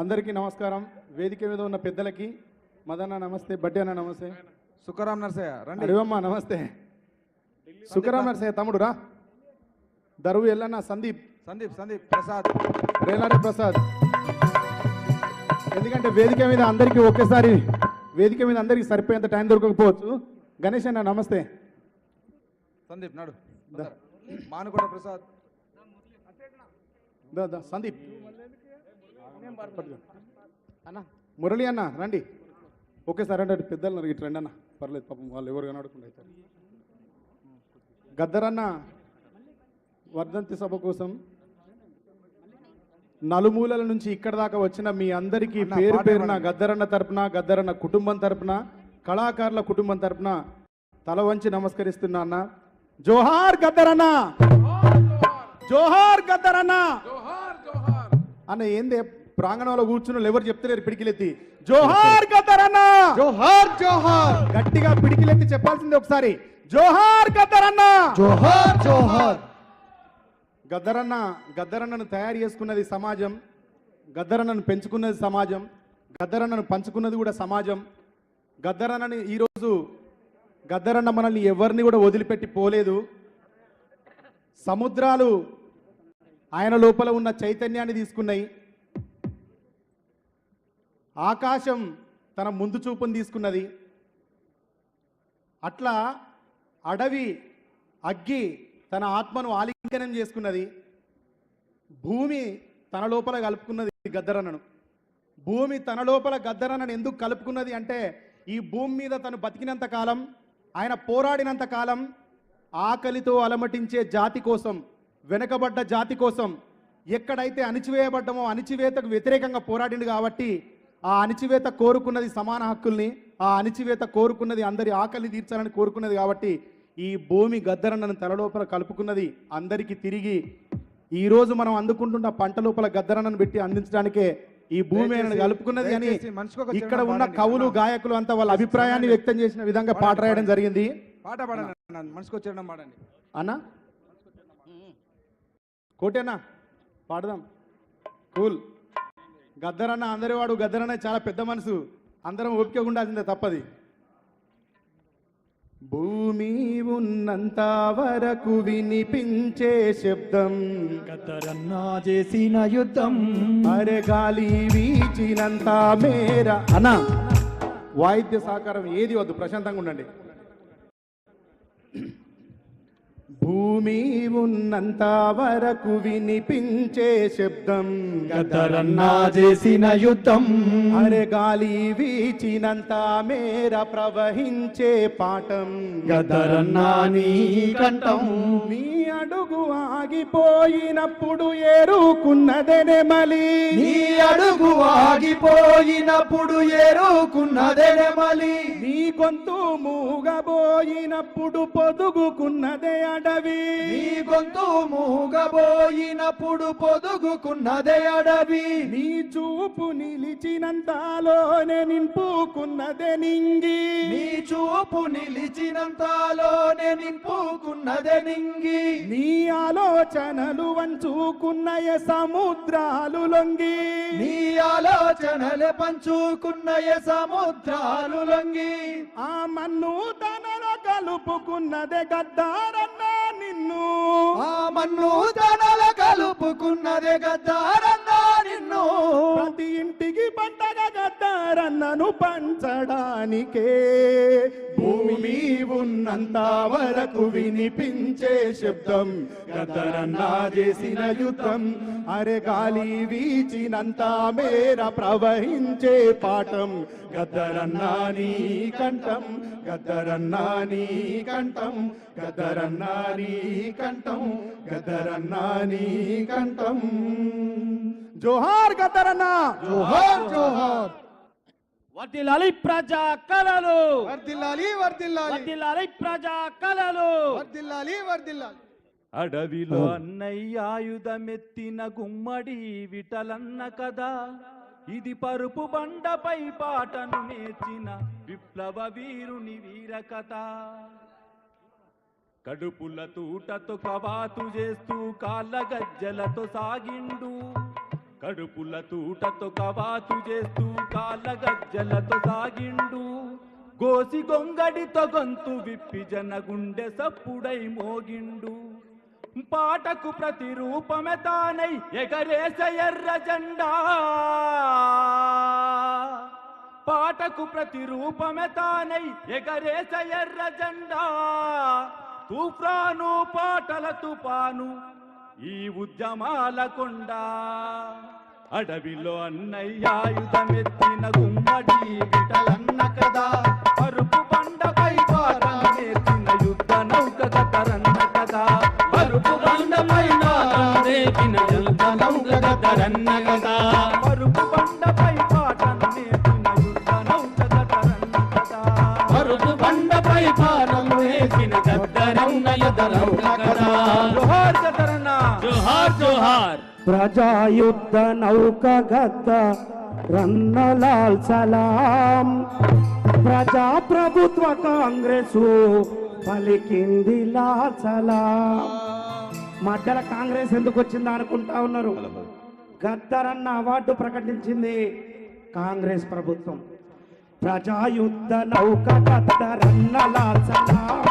అందరికీ నమస్కారం. వేదిక మీద ఉన్న పెద్దలకి మదన్న నమస్తే బడ్డి అన్న నమస్తే. సుఖరాం నర్సయ్య రండి. అడివమ్మ నమస్తే. సుఖరామ్ నరసయ్య తమ్ముడు రా. దరువు ఎల్లన్న సందీప్. సందీప్ సందీప్ ప్రసాద్. రేలారి ప్రసాద్. ఎందుకంటే వేదిక మీద అందరికీ ఒకేసారి వేదిక మీద అందరికీ సరిపోయేంత టైం దొరకకపోవచ్చు. గణేష్ అన్న నమస్తే. సందీప్ నాడు. మానుకోట ప్రసాద్. సందీప్. మురళి అన్న రండి. ఒకేసారి అంటే పెద్దలు ఇటు రండి అన్న పర్లేదు పాపం వాళ్ళు ఎవరు కనడకుండా అవుతారు గద్దరన్న వర్ధంతి సభ కోసం నలుమూలల నుంచి ఇక్కడ దాకా వచ్చిన మీ అందరికీ పేరు పేరున. గద్దరన్న తరపున గద్దరన్న కుటుంబం తరపున కళాకారుల కుటుంబం తరపున తల వంచి నమస్కరిస్తున్నా అన్న. జోహార్ గద్దరన్న జోహార్ గద్దరన్న అన్న ఏందే? ప్రాంగణంలో కూర్చున్న ఎవరు చెప్తలేరు పిడికిలెత్తి. జోహార్ గద్దరన్న జోహార్ జోహార్. గట్టిగా పిడికిలెత్తి చెప్పాల్సింది ఒకసారి. జోహార్ గద్దరన్న జోహార్ జోహార్. గద్దరన్న గద్దరన్నను తయారు చేసుకున్నది సమాజం. గద్దరన్నను పెంచుకున్నది సమాజం. గద్దరన్నను పంచుకున్నది కూడా సమాజం. గద్దరన్నని ఈరోజు గద్దరన్న మనల్ని ఎవరిని కూడా వదిలిపెట్టి పోలేదు. సముద్రాలు ఆయన లోపల ఉన్న చైతన్యాన్ని తీసుకున్నాయి. ఆకాశం తన ముందు చూపును తీసుకున్నది. అట్లా అడవి అగ్గి తన ఆత్మను ఆలింగనం చేసుకున్నది. భూమి తన లోపల కలుపుకున్నది గద్దరన్నను. భూమి తన లోపల గద్దరన్నను ఎందుకు కలుపుకున్నది అంటే ఈ భూమి మీద తను బతికినంత కాలం ఆయన పోరాడినంత కాలం ఆకలితో అలమటించే జాతి కోసం వెనకబడ్డ జాతి కోసం ఎక్కడైతే అణిచివేయబడ్డమో అణిచివేతకు వ్యతిరేకంగా పోరాడిండు కాబట్టి ఆ అణిచివేత కోరుకున్నది సమాన హక్కుల్ని ఆ అణిచివేత కోరుకున్నది అందరి ఆకలి తీర్చాలని కోరుకున్నది కాబట్టి ఈ భూమి గద్దరన్నను తల లోపల కలుపుకున్నది అందరికీ తిరిగి ఈ రోజు మనం అందుకుంటున్న పంట లోపల గద్దరన్నను పెట్టి అందించడానికే ఈ భూమి కలుపుకున్నది అని ఇక్కడ ఉన్న. కవులు. గాయకులు అంతా వాళ్ళ అభిప్రాయాన్ని వ్యక్తం చేసిన విధంగా పాట రాయడం జరిగింది. పాట పాడండి మనసుకు వచ్చేయడం పాడండి. అన్నా? కోటేనా పాడదాం. కూల్. గద్దరన్న అందరి వాడు గద్దరన్న చాలా పెద్ద మనసు. అందరం ఓపిక ఉండాల్సిందే తప్పది. భూమి ఉన్నంత వరకు వినిపించే శబ్దం. గద్దరన్నా చేసిన యుద్ధం. అరే గాలి వీచినంత మేర. అన్న వాయిద్య సహకారం ఏది వద్దు ప్రశాంతంగా ఉండండి. భూమి ఉన్నంత వరకు వినిపించే శబ్దం. గద్దరన్నా చేసిన యుద్ధం. అరే గాలి వీచినంత మేర ప్రవహించే పాఠం. గద్దరన్నా నీ కంఠం. నీ అడుగు ఆగిపోయినప్పుడు ఏరుకున్నదెనే మలి నీ అడుగు ఆగిపోయినప్పుడు ఏరుకున్నదే మలి నీ గొంతు మూగబోయినప్పుడు పొదుగుకున్నదే అడవి. నీ గొంతు మూగబోయినప్పుడు పొదుగుకున్నదే అడవి. నీ చూపు నిలిచినంతలోనే నింపుకున్నదే నింగి. నీ చూపు నిలిచినంతలోనే నింపుకున్నదే నింగి. నీ ఆలోచనలు వంచుకున్నయ సముద్రాలు లొంగి. నీ ఆలోచనలు పంచుకున్నయ సముద్రాలు లొంగి. ఆ మన్ను తనలో కలుపుకున్నదే గద్దారన్న మన్ను. ఆ మన్ను తనల కలుపుకున్నదే గద్దారన్న ప్రతి ఇంటికి పండగ గద్దారన్నను పంచడానికే. భూమి ఉన్నంత వరకు వినిపించే శబ్దం గద్దరన్న చేసిన యుద్ధం అరే గాలి వీచినంత మేర ప్రవహించే పాఠం. గద్దరన్నా నీ కంఠం గద్దరన్నా నీ కంఠం గద్దరన్నా నీ కంఠం గద్దరన్నా నీ కంఠం. జోహార్ గద్దరన్నా. జోహార్ జోహార్. వర్దిల్లాలి ప్రజా కళలు. వర్దిల్లాలి వర్దిల్లాలి. వర్దిల్లాలి ప్రజా కళలు. వర్దిల్లాలి వర్దిల్లాలి. అడవిలో అన్నయ్య ఆయుధమెత్తిన గుమ్మడి విటలన్న కదా ఇది పరుపు బండపై పాటను నేర్చిన విప్లవ వీరుని వీర కథ కడుపుల తూటతో కవాతు చేస్తూ కాళ్ళ గజ్జలతో సాగిండు. కడుపుల తూటతో కవాతు చేస్తూ కాళ్ళ గజ్జలతో సాగిండు. గోసి గొంగడితో గొంతు విప్పి జన గుండె సప్పుడై మోగిండు. పాటకు ప్రతిరూపమే తానై ఎగరేస ఎర్ర జెండా. పాటకు ప్రతిరూపమే తానై ఎగరేస ఎర్ర జెండా. తూఫాను పాటల తుపాను ఈ ఉద్యమాల కొండా. అడవిలో అన్నయ్యాయుధమెత్తిన గుమ్మడి విటలన్న కదా. పరుపు బండపై పాటలు యుద్ధ నౌక కథరన్న కదా. పరుపు బండపై పాటలు యుద్ధ నౌక కథరన్న కదా. పరుపు బండపై పాటలు యుద్ధ నౌక కథరన్న కదా. పరుపు బండపై పాటలు నేర్చిన గద్దరన్న యుద్ధ నౌక కదా. జోహార్ కథరన్న జోహార్ జోహార్. ప్రజాయుద్ధ నౌక గద్ద రన్నలాల్ సలాం. ప్రజా ప్రభుత్వ కాంగ్రెసు పలికింది లాల్ సలాం. మధ్యల కాంగ్రెస్ ఎందుకు వచ్చిందా అనుకుంటా ఉన్నారు? గద్దరన్న అవార్డు ప్రకటించింది కాంగ్రెస్ ప్రభుత్వం. ప్రజాయుద్ధ నౌక గద్దరన్న లాల్ సలాం.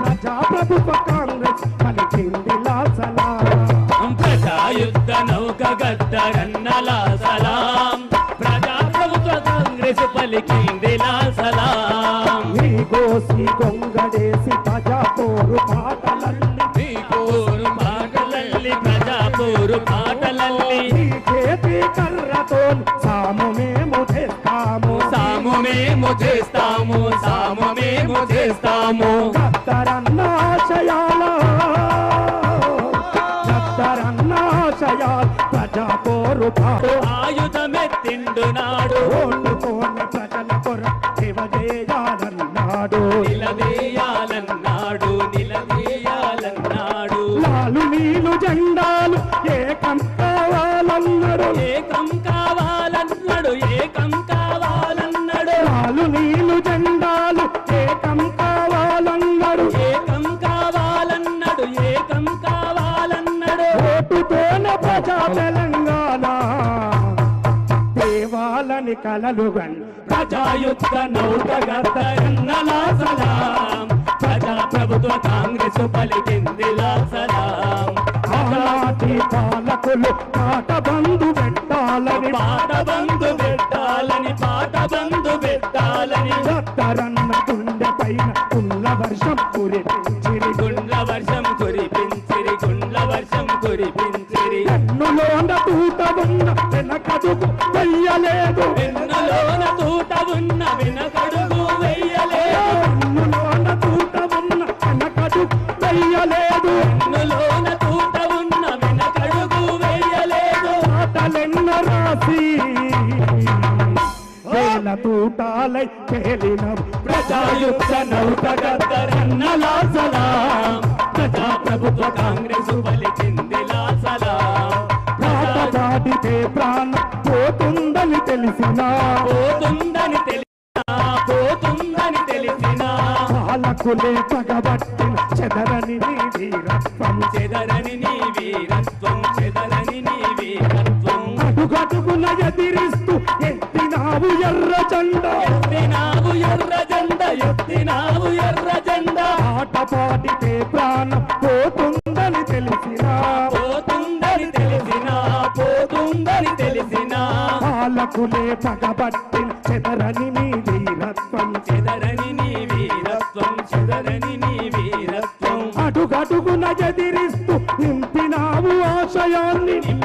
ప్రజా ప్రభుత్వ కాంగ్రెస్ పలికింది లాల్ సలాం. నౌక గద్దరన్నల సలాం. ప్రజా ప్రభుత్వ కాంగ్రెస్ పలికింది సలాం. నీ గోసి గొంగడేసి ప్రజా పోరు పాటలల్లి మీ పోరు పాటలల్లి. ప్రజా పోరు పాటలల్లి చేతి కర్రతో సాము మేము తెస్తాము సాము మేము చేస్తాము సాము మేము చేస్తాము. ఆశయాల పోరు పాడు ఆయుధమెత్తిండు నాడు ఓటుకోని ప్రజల కొర సేవ చేయాలన్నాడు నిలవేయాలన్నాడు నిలవేయాలన్నాడు. లాలు నీలు జెండాలు ఏకం కావాలన్నాడు ఏకం కలలుగన్ ప్రజాయుద్ధ నౌక గద్దరన్నలా సలాం. ప్రజా ప్రభుత్వ కాంగ్రెస్ పలికింది లా సలాం. ఆనాటి పాలకులు పాట బంధు పెట్టాలని పాట బంధు వెయ్యలేదు. వెన్నులోన తూట ఉన్న వెనకడుగు వెయ్యలేదు. కన్నులోన తూట ఉన్న వెనకడుగు వెయ్యలేదు. వెన్నులోన తూట ఉన్న వెనకడుగు వెయ్యలేదు. పాటలెన్న రాసి వేల తూటాలై తేలిన ప్రజాయుద్ధ నౌక గద్దరన్నలా సలాం ప్రజా ప్రభుత్వ కాంగ్రెస్ పలికింది లా పాట పాడితే ప్రాణం పోతుందని తెలిసిన. పోతుందని తెలిసినా పోతుందని తెలిసినా. పాలకులే పగబట్టిన చెదరని నీ వీరత్వం. చెదరని నీ వీరత్వం చెదరని నీ వీరత్వం. అడుగడుగున ఎదిరిస్తూ ఎత్తినావు ఎర్ర జెండా. ఎత్తినావు ఎర్ర జెండ ఎత్తినావు ఎర్ర జెండ. పాట పాడితే ప్రాణం పోతుందని పాలకులే పగబట్టిన చెదరని నీ వీరత్వం. చెదరని నీ వీరత్వం చెదరని నీ వీరత్వం. అడుగడుగున ఎదిరిస్తూ నింపినావు ఆశయాన్ని.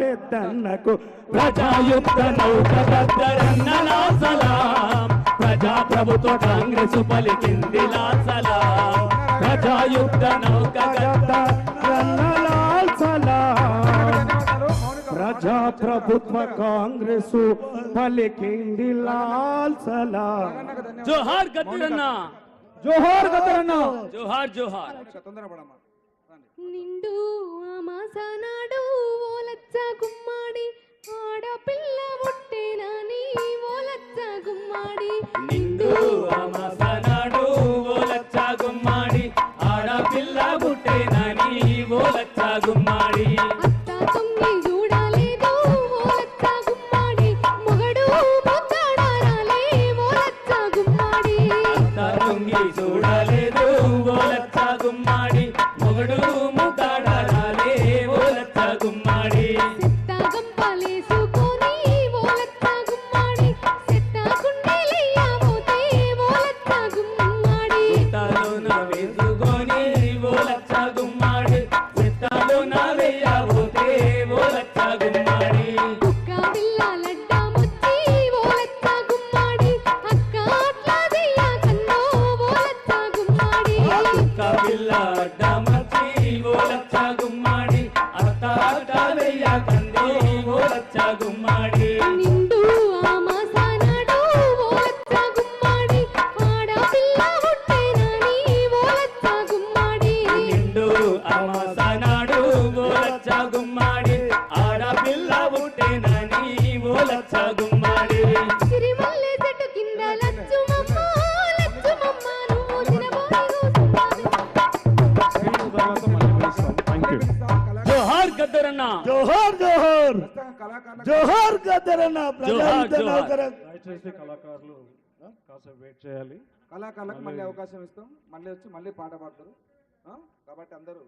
పెద్దన్నకు ప్రజాయుక్త నౌక గద్దరన్నలా సలాం. ప్రజా ప్రభుత్వ కాంగ్రెస్ పలికింది లా సలాం. ప్రజాయుక్త నౌక గద్ద రన్నలాల్ సలాం ధన్యవాదాలు మౌనిక ప్రజా ప్రభుత్వ కాంగ్రెస్ పలికింది లాల్ సలాం. అన్నకు ధన్యవాదాలు. జోహార్ గద్దరన్న. జోహార్ గద్దరన్న. జోహార్ జోహార్. తొందరపడమ్మా. నిండు అమాసనాడు ఓ లచ్చ గుమ్మాడి ఆడపిల్ల ముట్టేనని ఓ లచ్చ గుమ్మాడి? నిండు అమాసనాడు ఓ లచ్చ గుమ్మాడి ఆడపిల్ల ముట్టేనని ఓ లచ్చ గుమ్మాడి? I can గద్దరన్న జోహార్ జోహార్. జోహార్ గద్దరన్న దయచేసి కళాకారులు కాసేపు వెయిట్ చేయాలి. కళాకారులకు మళ్ళీ అవకాశం ఇస్తాం. మళ్ళీ వచ్చి మళ్ళీ పాట పాడతారు. ఆ? కాబట్టి అందరూ